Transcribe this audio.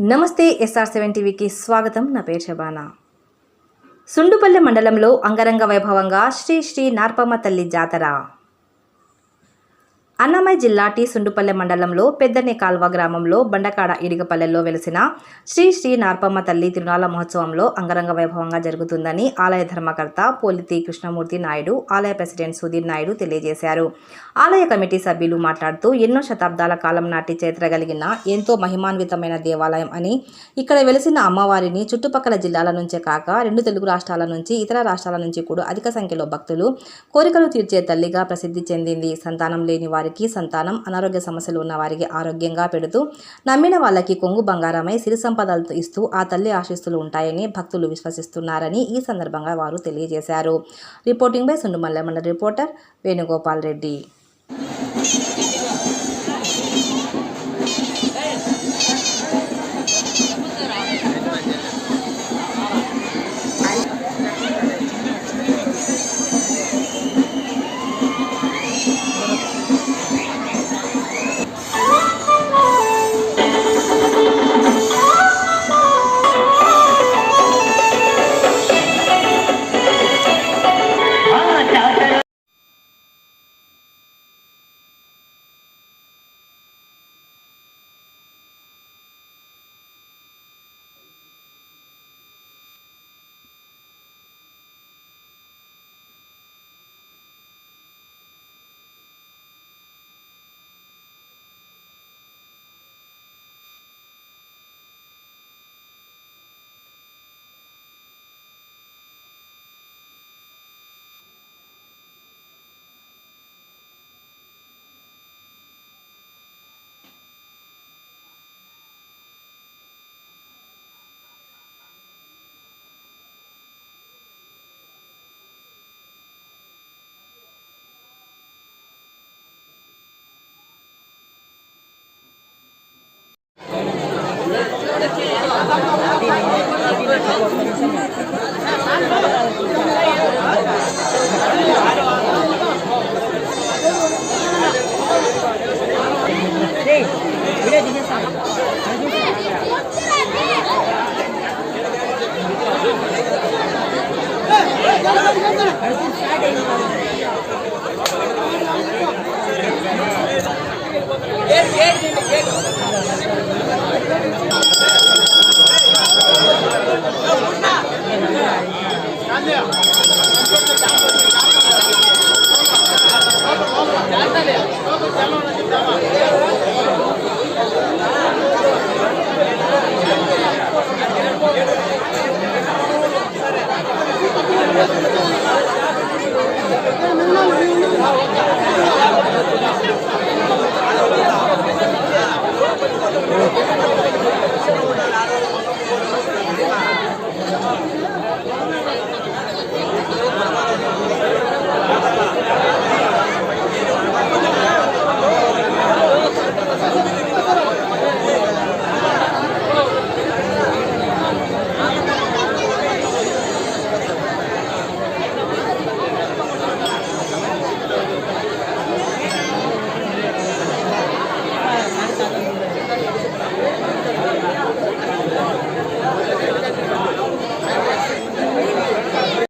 నమస్తే SR seven టీవీకి స్వాగతం. నా పేరు శబానా. సుండుపల్లె మండలంలో అంగరంగ వైభవంగా శ్రీ శ్రీ నార్పమ్మ తల్లి జాతర. అన్నమయ్య జిల్లా టి సుండుపల్లె మండలంలో పెద్దనే కాల్వ గ్రామంలో బండకాడ ఇడిగపల్లెలో వెలిసిన శ్రీ శ్రీ నార్పమ్మ తల్లి తిరునాళ్ళ మహోత్సవంలో అంగరంగ వైభవంగా జరుగుతుందని ఆలయ ధర్మకర్త పోలితి కృష్ణమూర్తి నాయుడు ఆలయ ప్రెసిడెంట్ సుధీర్ నాయుడు తెలియజేశారు. ఆలయ కమిటీ సభ్యులు మాట్లాడుతూ ఎన్నో శతాబ్దాల కాలం నాటి చరిత్ర కలిగిన ఎంతో మహిమాన్వితమైన దేవాలయం అని ఇక్కడ వెలిసిన అమ్మవారిని చుట్టుపక్కల జిల్లాల నుంచే కాక రెండు తెలుగు రాష్ట్రాల నుంచి ఇతర రాష్ట్రాల నుంచి కూడా అధిక సంఖ్యలో భక్తులు కోరికలు తీర్చే తల్లిగా ప్రసిద్ధి చెందింది. సంతానం లేని వారి వారికి సంతానం అనారోగ్య సమస్యలు ఉన్న వారికి ఆరోగ్యంగా పెడుతూ నమ్మిన వాళ్ళకి కొంగు బంగారమై సిరి సంపదలతో ఇస్తూ ఆ తల్లి ఆశిస్తులు ఉంటాయని భక్తులు విశ్వసిస్తున్నారని ఈ సందర్భంగా వారు తెలియజేశారు. రిపోర్టింగ్ బై సుండుమల్లెమండల రిపోర్టర్ వేణుగోపాల్ రెడ్డి. Gracias. चलो